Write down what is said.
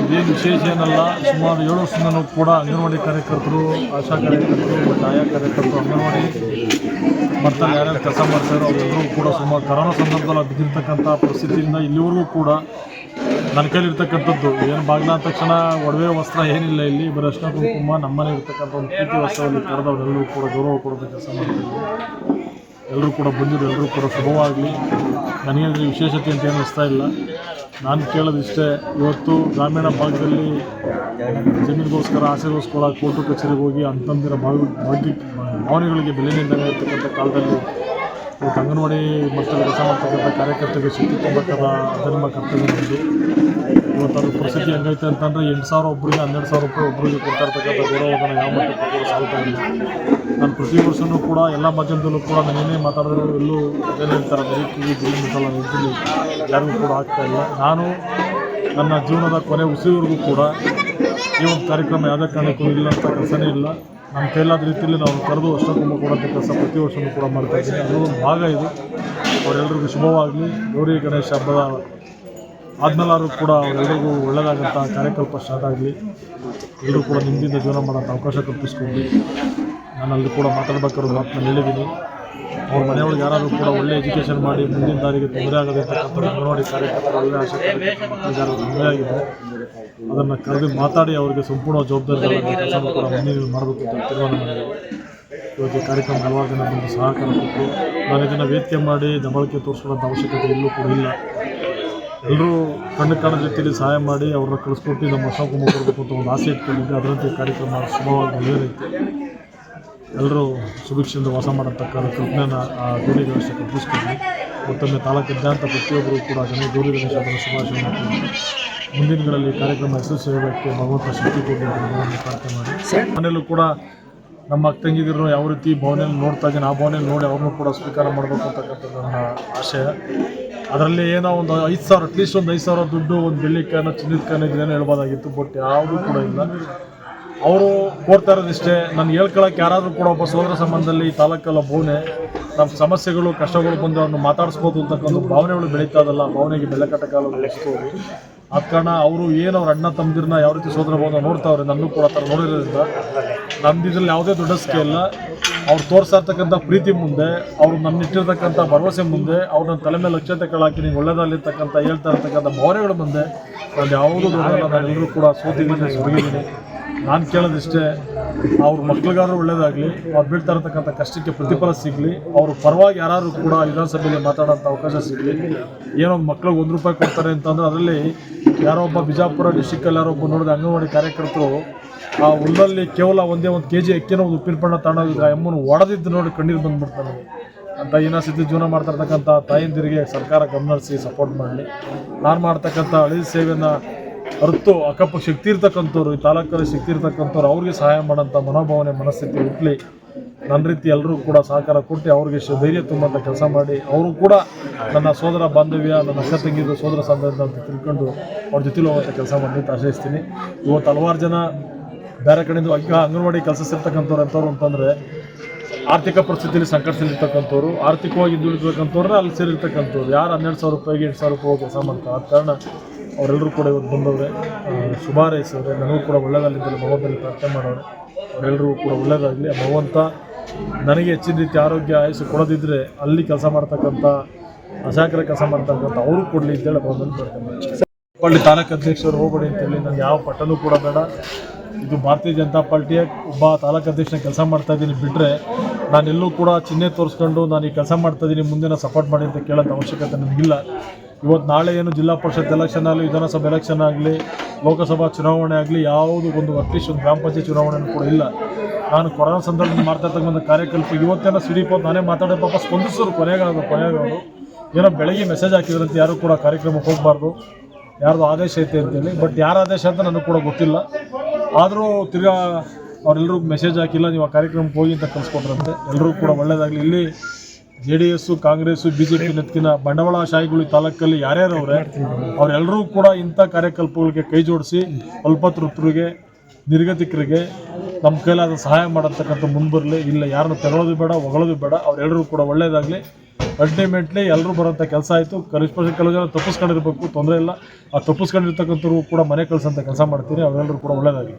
ಇದೇನು ವಿಶೇಷ ಏನಲ್ಲ, ಸುಮಾರು ಏಳು ವರ್ಷದಿಂದಲೂ ಕೂಡ ಅಂಗನವಾಡಿ ಕಾರ್ಯಕರ್ತರು, ಆಶಾ ಕಾರ್ಯಕರ್ತರು ಮತ್ತು ಆಯಾ ಕಾರ್ಯಕರ್ತರು ಅಂಗನವಾಡಿ ಬರ್ತಾರೆ, ಯಾರ್ಯಾರು ಕೆಲಸ ಮಾಡ್ತಾರೋ ಅವರೆಲ್ಲರೂ ಕೂಡ ಸುಮಾರು ಕರೋನಾ ಸಂದರ್ಭದಲ್ಲಿ ಬಿದ್ದಿರ್ತಕ್ಕಂಥ ಪರಿಸ್ಥಿತಿಯಿಂದ ಇಲ್ಲಿವರೆಗೂ ಕೂಡ ನನ್ನ ಕೈಲಿರ್ತಕ್ಕಂಥದ್ದು ಏನು ಬಾಗಿಲ ತಕ್ಷಣ ಒಡವೆ ವಸ್ತ್ರ ಏನಿಲ್ಲ ಇಲ್ಲಿ, ಬರೀ ಅರ್ಶನ ಕುಂಕುಮ, ನಮ್ಮನೆ ಇರ್ತಕ್ಕಂಥ ಒಂದು ಪ್ರೀತಿ ವಸ್ತ್ರವನ್ನು ಕರೆದವರೆಲ್ಲರೂ ಕೂಡ ಗೌರವ ಕೊಡೋದು ಕೆಲಸ ಮಾಡ್ತಿದ್ವಿ ಎಲ್ಲರೂ ಕೂಡ ಬಂದಿರೋ ಎಲ್ಲರೂ ಕೂಡ ಶುಭವಾಗಲಿ. ನನಗೇನು ವಿಶೇಷತೆ ಅಂತ ಏನು ಇಲ್ಲ. ನಾನು ಕೇಳೋದಿಷ್ಟೇ, ಇವತ್ತು ಗ್ರಾಮೀಣ ಭಾಗದಲ್ಲಿ ಜಮೀನಿಗೋಸ್ಕರ ಆಸೆಗೋಸ್ಕರ ಕೋರ್ಟು ಕಚೇರಿಗೆ ಹೋಗಿ ಅಂತಂದಿರ ಭಾವಿ, ಭಾಗ್ಯ, ಭಾವನೆಗಳಿಗೆ ಬೆಲೆ ಇರ್ತಕ್ಕಂಥ ಕಾಲದಲ್ಲಿ ಇವತ್ತು ಅಂಗನವಾಡಿ ಮಕ್ಕಳು ಕೆಲಸ ಮಾಡ್ತಕ್ಕಂಥ ಕಾರ್ಯಕರ್ತರಿಗೆ ತುಂಬಬೇಕಾದ ಧರ್ಮ ಕರ್ತವ್ಯ ಅದ್ರ ಪರಿಸ್ಥಿತಿ ಹೆಂಗೈತೆ ಅಂತಂದರೆ ಎಂಟು ಸಾವಿರ ಒಬ್ಬರಿಗೆ ಹನ್ನೆರಡು ಸಾವಿರ ರೂಪಾಯಿ ಒಬ್ಬರಿಗೆ ಕೊಡ್ತಾ ಇರ್ತಕ್ಕಂಥ ಗೌರವಧನ ಯಾವ ಮಟ್ಟಕ್ಕೆ ಕೂಡ ಇಲ್ಲ ನಾನು ಪ್ರತಿ ವರ್ಷವೂ ಕೂಡ ಎಲ್ಲ ಮಾಧ್ಯಮದಲ್ಲೂ ಕೂಡ ನಾನು ಏನೇ ಮಾತಾಡಿದ್ರು ಎಲ್ಲೂ ಏನು ಹೇಳ್ತಾರೆ ಕಿವಿ ಗುರಿ ಮುಟ್ಟಲ್ಲ ನಿಂತಿಲ್ಲಿ ಯಾರಿಗೂ ಕೂಡ ಆಗ್ತಾ ಇಲ್ಲ. ನಾನು ನನ್ನ ಜೀವನದ ಕೊನೆ ಉಸಿರಿವರೆಗೂ ಕೂಡ ಈ ಒಂದು ಕಾರ್ಯಕ್ರಮ ಯಾವುದೇ ಕಾರಣಕ್ಕೂ ಇಲ್ಲ ಅಂತ ಕೆಲಸನೇ ಇಲ್ಲ. ನಮ್ಮ ಕೈಲಾದ ರೀತಿಯಲ್ಲಿ ನಾವು ಕರೆದು ಅಷ್ಟೊಂದು ಕೊಡೋಂಥ ಕೆಲಸ ಪ್ರತಿ ವರ್ಷವೂ ಕೂಡ ಮಾಡ್ತಾ ಇದ್ದೀನಿ. ಅದರ ಒಂದು ಭಾಗ ಇದು. ಅವರೆಲ್ಲರಿಗೂ ಶುಭವಾಗಲಿ. ಗೌರಿ ಗಣೇಶ ಹಬ್ಬದ ಆದ್ಮೇಲಾದ್ರೂ ಕೂಡ ಅವರೆಲ್ಲರಿಗೂ ಒಳ್ಳೆಯದಾಗಂಥ ಕಾರ್ಯಕಲ್ಪ ಸ್ಟಾರ್ಟ್ ಆಗಲಿ. ಎಲ್ಲರೂ ಕೂಡ ನಿಮ್ಮಿಂದ ಜೀವನ ಮಾಡೋಂಥ ಅವಕಾಶ ಕಲ್ಪಿಸ್ಕೊಂಡು ನಾನು ಅಲ್ಲಿ ಕೂಡ ಮಾತಾಡ್ಬೇಕಾದ್ರೆ ಮಾತನ್ನ ಹೇಳಿದ್ದೀನಿ. ಅವ್ರ ಮನೆಯೊಳಗೆ ಯಾರಾದರೂ ಕೂಡ ಒಳ್ಳೆ ಎಜುಕೇಷನ್ ಮಾಡಿ ಮುಂದಿನ ದಾರಿಗೆ ತೊಂದರೆ ಆಗದೆ ಇರ್ತಕ್ಕಂಥ ಅಂಗನವಾಡಿ ಕಾರ್ಯಕರ್ತರು ಒಳ್ಳೆ ಆಶಾ ಆಗಿದೆ, ಅದನ್ನು ಕರೆದು ಮಾತಾಡಿ ಅವರಿಗೆ ಸಂಪೂರ್ಣ ಜವಾಬ್ದಾರಿ ಕೆಲಸ ಕೂಡ ಮುಂದಿನ ಮಾಡಬೇಕು ಅಂತ ತೀರ್ಮಾನ ಮಾಡಿದೆ ಇವತ್ತು ಕಾರ್ಯಕ್ರಮ ಹಲವಾರು ಜನ ಬಂದು ಸಹಕಾರ ಕೊಟ್ಟು ನಾನು ಇದನ್ನು ವೇದಿಕೆ ಮಾಡಿ ದಬಳಕೆ ತೋರಿಸ್ಕೊಳ್ಳೋಂಥ ಅವಶ್ಯಕತೆ ಎಲ್ಲೂ ಕೂಡ ಇಲ್ಲ. ಎಲ್ಲರೂ ಕಣ್ಣು ಕಾಣೋ ರೀತಿಯಲ್ಲಿ ಸಹಾಯ ಮಾಡಿ ಅವ್ರನ್ನ ಕಳಿಸ್ಕೊಟ್ಟು ನಮ್ಮ ಅಶೋಕ ಕೊಡಬೇಕು ಅಂತ ಒಂದು ಆಸೆ ಇಟ್ಕೊಂಡಿದ್ದೆ. ಅದರಂತೆ ಕಾರ್ಯಕ್ರಮ ಶುಭವಾಗಿ ನೆರವೇರೈತೆ ಎಲ್ಲರೂ ಸುಭಿಕ್ಷೆಯಿಂದ ವಾಸ ಮಾಡತಕ್ಕಂಥ ಕಲ್ಪನೆಯನ್ನು ಆ ಗೌರಿ ಗಣೇಶ ಕಲ್ಪಿಸ್ಕೊಂಡು ಮತ್ತೊಮ್ಮೆ ತಾಲೂಕಿದ್ದಂಥ ಪ್ರತಿಯೊಬ್ಬರು ಕೂಡ ಜನ ಗೌರಿ ಗಣೇಶ ಹಬ್ಬದ ಶುಭಾಶಯ ಮುಂದಿನಗಳಲ್ಲಿ ಮುಂದಿನ ದಿನಗಳಲ್ಲಿ ಕಾರ್ಯಕ್ರಮ ಯಶಸ್ವಿಯಾಗಕ್ಕೆ ಭಗವಂತ ಶಕ್ತಿ ಅಂತ ಪ್ರಾರ್ಥನೆ ಮಾಡಿ. ಮನೆಯಲ್ಲೂ ಕೂಡ ನಮ್ಮ ಅಕ್ಕ ತಂಗಿದಿರು ಯಾವ ರೀತಿ ಭಾವನೆಯಲ್ಲಿ ನೋಡ್ತಾ ಇದ್ದೀನಿ, ಆ ಭಾವನೆಯಲ್ಲಿ ನೋಡಿ ಅವ್ರನ್ನೂ ಕೂಡ ಸ್ವೀಕಾರ ಮಾಡಬೇಕು ಅಂತಕ್ಕಂಥದ್ದು ನನ್ನ ಆಶಯ. ಅದರಲ್ಲಿ ಏನೋ ಒಂದು ಐದು ಸಾವಿರ ಅಟ್ಲೀಸ್ಟ್ ಒಂದು ಐದು ಸಾವಿರ ದುಡ್ಡು, ಒಂದು ಬೆಳ್ಳಿ ಕಾಯನ ಚಿನ್ನದ ಕಾಯನ ಇದೇನೋ ಹೇಳ್ಬೋದಾಗಿತ್ತು ಬಟ್ ಯಾವುದೂ ಕೂಡ ಇಲ್ಲ. ಅವರು ಕೋರ್ತಾ ಇರೋದಿಷ್ಟೇ ನಾನು ಹೇಳ್ಕೊಳಕ್ಕೆ ಯಾರಾದರೂ ಕೂಡ ಒಬ್ಬ ಸೋದರ ಸಂಬಂಧದಲ್ಲಿ ಈ ತಾಲೂಕಲ್ಲ ಭವನೆ ನಮ್ಮ ಸಮಸ್ಯೆಗಳು, ಕಷ್ಟಗಳು ಬಂದು ಅವ್ರನ್ನ ಮಾತಾಡಿಸ್ಬೋದು ಅಂತಕ್ಕಂಥ ಭಾವನೆಗಳು ಬೆಳೀತಾ ಇದಲ್ಲ ಭಾವನೆಗೆ ಬೆಲೆ ಕಟ್ಟಕಾಲ ಬೆಳೆಸ್ಬೋದು ಆದ ಕಾರಣ ಅವರು ಏನು ಅವ್ರ ಅಣ್ಣ ತಮ್ಮದಿರನ್ನ ಯಾವ ರೀತಿ ಸೋದರ ಭಾವನ ನೋಡ್ತಾವ್ರೆ ನನ್ನೂ ಕೂಡ ಆ ಥರ ನೋಡಿರೋದ್ರಿಂದ ನಮ್ದು ಇದ್ರಲ್ಲಿ ಯಾವುದೇ ದೊಡ್ಡ ಇಲ್ಲ ಅವ್ರು ತೋರಿಸ್ತಾ ಇರ್ತಕ್ಕಂಥ ಪ್ರೀತಿ ಮುಂದೆ, ಅವ್ರು ನನ್ನ ಇಟ್ಟಿರ್ತಕ್ಕಂಥ ಭರವಸೆ ಮುಂದೆ, ಅವ್ರು ನನ್ನ ತಲೆ ಮೇಲೆ ಲಕ್ಷತೆ ಹಾಕಿ ನೀವು ಒಳ್ಳೆದಲ್ಲಿರ್ತಕ್ಕಂಥ ಹೇಳ್ತಾ ಇರ್ತಕ್ಕಂಥ ಭಾವನೆಗಳ ಮುಂದೆ, ನಾನು ಯಾವುದೂ ದೊಡ್ಡ ನಾನು ಕೂಡ ಸೋತಿದ್ದೀನಿ ಸುರಗಿದ್ದೀನಿ ನಾನು ಕೇಳೋದಿಷ್ಟೇ, ಅವ್ರ ಮಕ್ಳಿಗಾದ್ರೂ ಒಳ್ಳೇದಾಗಲಿ, ಅವ್ರು ಬೀಳ್ತಾ ಇರತಕ್ಕಂಥ ಕಷ್ಟಕ್ಕೆ ಪ್ರತಿಫಲ ಸಿಗಲಿ, ಅವ್ರ ಪರವಾಗಿ ಯಾರಾದರೂ ಕೂಡ ವಿಧಾನಸಭೆಯಲ್ಲಿ ಮಾತಾಡೋಂಥ ಅವಕಾಶ ಸಿಗಲಿ, ಏನೋ ಮಕ್ಳಿಗೆ ಒಂದು ರೂಪಾಯಿ ಕೊಡ್ತಾರೆ ಅಂತಂದ್ರೆ ಅದರಲ್ಲಿ ಯಾರೋ ಒಬ್ಬ ಬಿಜಾಪುರ ಡಿಸ್ಟಿಕ್ಕಲ್ಲಿ ಯಾರೋ ಒಬ್ಬ ನೋಡಿದ ಅಂಗನವಾಡಿ ಕಾರ್ಯಕರ್ತರು ಆ ಹುಲ್ಲಲ್ಲಿ ಕೇವಲ ಒಂದೇ ಒಂದು ಕೆ ಜಿ ಅಕ್ಕಿನ ಒಂದು ಉಪ್ಪಿನ ಬಣ್ಣ ಆ ಎಮ್ಮನ್ನು ಒಡೆದಿದ್ದು ನೋಡಿ ಕಣ್ಣೀರು ಬಂದ್ಬಿಡ್ತಾನೆ ಅಂತ ಹೀನಾಸ್ಥಿತಿ ಜೀವನ ಮಾಡ್ತಾ ಇರ್ತಕ್ಕಂಥ ತಾಯಂದಿರಿಗೆ ಸರ್ಕಾರ ಗಮನಿಸಿ ಸಪೋರ್ಟ್ ಮಾಡಲಿ. ನಾನು ಮಾಡ್ತಕ್ಕಂಥ ಹಳಿ ಸೇವೆಯನ್ನು ಅರ್ತು ಅಕ್ಕಪ್ಪ ಶಕ್ತಿ ಇರ್ತಕ್ಕಂಥವ್ರು, ಈ ತಾಲೂಕಲ್ಲಿ ಶಕ್ತಿ ಇರ್ತಕ್ಕಂಥವ್ರು, ಅವ್ರಿಗೆ ಸಹಾಯ ಮಾಡೋಂಥ ಮನೋಭಾವನೆ, ಮನಸ್ಥಿತಿ ಹುಟ್ಟಲಿ ನನ್ನ ರೀತಿ ಎಲ್ಲರೂ ಕೂಡ ಸಹಕಾರ ಕೊಟ್ಟು ಅವ್ರಿಗೆ ಧೈರ್ಯ ತುಂಬಂತ ಕೆಲಸ ಮಾಡಿ, ಅವರು ಕೂಡ ನನ್ನ ಸೋದರ ಬಾಂಧವ್ಯ, ನನ್ನ ಅಕ್ಕ ತಂಗಿದ್ದು ಸೋದರ ಸಂಬಂಧ ಅಂತ ತಿಳ್ಕೊಂಡು ಅವ್ರ ಜೊತೆಲಿ ಹೋಗುವಂಥ ಕೆಲಸ ಮಾಡಿ ಆಶಯಿಸ್ತೀನಿ ಇವತ್ತು ಹಲವಾರು ಜನ ಬೇರೆ ಕಡೆಯಿಂದ ಅಂಗನವಾಡಿ ಕೆಲಸ ಸೇರ್ತಕ್ಕಂಥವ್ರು ಎಂಥವ್ರು ಅಂತಂದರೆ ಆರ್ಥಿಕ ಪರಿಸ್ಥಿತಿಯಲ್ಲಿ ಸಂಕಟದಲ್ಲಿರ್ತಕ್ಕಂಥವ್ರು, ಆರ್ಥಿಕವಾಗಿ ಹಿಂದುಳಿರ್ತಕ್ಕಂಥವ್ರನ್ನ ಅಲ್ಲಿ ಸೇರಿರ್ತಕ್ಕಂಥವ್ರು. ಯಾರು ಹನ್ನೆರಡು ಸಾವಿರ ರೂಪಾಯಿಗೆ ಎಂಟು ಸಾವಿರ ರೂಪಾಯಿ ಕೆಲಸ ಮಾಡ್ತಾರೆ. ಆದ ಕಾರಣ ಅವರೆಲ್ಲರೂ ಕೂಡ ಇವತ್ತು ಬಂದವ್ರೆ. ಶುಭಾರೈಸವ್ರೆ ನನಗೂ ಕೂಡ ಒಳ್ಳೆಯದಾಗಲಿದ್ದಲ್ಲಿ ಭಗವಂತನಲ್ಲಿ ಪ್ರಾರ್ಥನೆ ಮಾಡೋರು ಅವರೆಲ್ಲರಿಗೂ ಕೂಡ ಒಳ್ಳೆಯದಾಗಲಿ ಭಗವಂತ ನನಗೆ ಹೆಚ್ಚಿನ ರೀತಿ ಆರೋಗ್ಯ ಆಯಸ್ಸು ಕೊಡೋದಿದ್ದರೆ ಅಲ್ಲಿ ಕೆಲಸ ಮಾಡ್ತಕ್ಕಂಥ ಅಸಹಕರ ಕೆಲಸ ಮಾಡ್ತಕ್ಕಂಥ ಅವರು ಕೊಡಲಿ ಅಂತೇಳಿ ಬಂದು ಪ್ರಾರ್ಥನೆ ಹುಬ್ಬಳ್ಳಿ ತಾಲೂಕು ಅಧ್ಯಕ್ಷರು ಹೋಗ್ಬೇಡಿ ಅಂತೇಳಿ ನಾನು ಯಾವ ಪಟ್ಟನೂ ಕೂಡ ಬೇಡ. ಇದು ಭಾರತೀಯ ಜನತಾ ಪಾರ್ಟಿಯ ಒಬ್ಬ ತಾಲೂಕು ಅಧ್ಯಕ್ಷನ ಕೆಲಸ ಮಾಡ್ತಾ ಇದ್ದೀನಿ. ಬಿಟ್ಟರೆ ನಾನೆಲ್ಲೂ ಕೂಡ ಚಿಹ್ನೆ ತೋರಿಸ್ಕೊಂಡು ನಾನು ಈ ಕೆಲಸ ಮಾಡ್ತಾ ಇದ್ದೀನಿ ಮುಂದೆ ನಾನು ಸಪೋರ್ಟ್ ಮಾಡಿ ಅಂತ ಕೇಳೋಂಥ ಅವಶ್ಯಕತೆ ನನಗಿಲ್ಲ. ಇವತ್ತು ನಾಳೆ ಏನು ಜಿಲ್ಲಾ ಪರಿಷತ್ ಎಲೆಕ್ಷನ್ ಆಗಲಿ, ವಿಧಾನಸಭೆ ಎಲೆಕ್ಷನ್ ಆಗಲಿ, ಲೋಕಸಭಾ ಚುನಾವಣೆ ಆಗಲಿ, ಯಾವುದು ಒಂದು ಅಟ್ಲೀಸ್ಟ್ ಒಂದು ಗ್ರಾಮ ಪಂಚಾಯತ್ ಚುನಾವಣೆಯನ್ನು ಕೂಡ ಇಲ್ಲ. ನಾನು ಕೊರೋನಾ ಸಂದರ್ಭದಲ್ಲಿ ಮಾಡ್ತಾ ಇರ್ತಕ್ಕಂಥ ಕಾರ್ಯಕಲ್ಪ ಇವತ್ತೇನೋ ಸಿಡಿಪೋ ನಾನೇ ಮಾತಾಡೋ ಪಾಪ ಸ್ಪಂದಿಸೋರು ಕೊನೆಗಾಗ ಕೊನೆಗಾದ್ರು. ಏನೋ ಬೆಳಗ್ಗೆ ಮೆಸೇಜ್ ಹಾಕಿದ್ರಂತೆ ಯಾರು ಕೂಡ ಕಾರ್ಯಕ್ರಮಕ್ಕೆ ಹೋಗಬಾರ್ದು. ಯಾರ್ದು ಆದೇಶ ಐತೆ ಅಂತೇಳಿ ಬಟ್ ಯಾರ ಆದೇಶ ಅಂತ ನನಗೆ ಕೂಡ ಗೊತ್ತಿಲ್ಲ. ಆದರೂ ತಿರ್ಗಾ ಅವರೆಲ್ಲರಿಗೂ ಮೆಸೇಜ್ ಹಾಕಿಲ್ಲ, ನೀವು ಆ ಕಾರ್ಯಕ್ರಮಕ್ಕೆ ಹೋಗಿ ಅಂತ ಕಲಿಸ್ಕೊಟ್ರಂತೆ ಎಲ್ಲರೂ ಕೂಡ ಒಳ್ಳೆಯದಾಗಲಿ ಇಲ್ಲಿ J D S Congress B J P ನೆತ್ತಿನ ಬಂಡವಾಳಶಾಹಿಗಳು ತಾಲೂಕಲ್ಲಿ ಯಾರ್ಯಾರು ಅವರೇ ಅವರೆಲ್ಲರೂ ಕೂಡ ಇಂಥ ಕಾರ್ಯಕಲ್ಪಗಳಿಗೆ ಕೈ ಜೋಡಿಸಿ ಅಲ್ಪತೃಪ್ತರಿಗೆ, ನಿರ್ಗತಿಕರಿಗೆ ನಮ್ಮ ಕೈಲಾದ ಸಹಾಯ ಮಾಡತಕ್ಕಂಥ ಮುಂಬರಲಿ, ಇಲ್ಲ ಯಾರನ್ನು ತೆರಳೋದು ಬೇಡ, ಹೊಗಳೋದು ಬೇಡ ಅವರೆಲ್ಲರೂ ಕೂಡ ಒಳ್ಳೇದಾಗಲಿ. ಅಲ್ಟಿಮೇಟ್ಲಿ ಎಲ್ಲರೂ ಬರೋಂಥ ಕೆಲಸ ಆಯಿತು. ಕನಿಷ್ಠ ಕೆಲವು ಜನ ತಪ್ಪಿಸ್ಕೊಂಡಿರ್ಬೇಕು, ತೊಂದರೆ ಇಲ್ಲ. ಆ ತಪ್ಪಿಸ್ಕೊಂಡಿರ್ತಕ್ಕಂಥವ್ರು ಕೂಡ ಮನೆ ಕಳ್ಸೋಂಥ ಕೆಲಸ ಮಾಡ್ತೀನಿ ಅವರೆಲ್ಲರೂ ಕೂಡ ಒಳ್ಳೆಯದಾಗಿ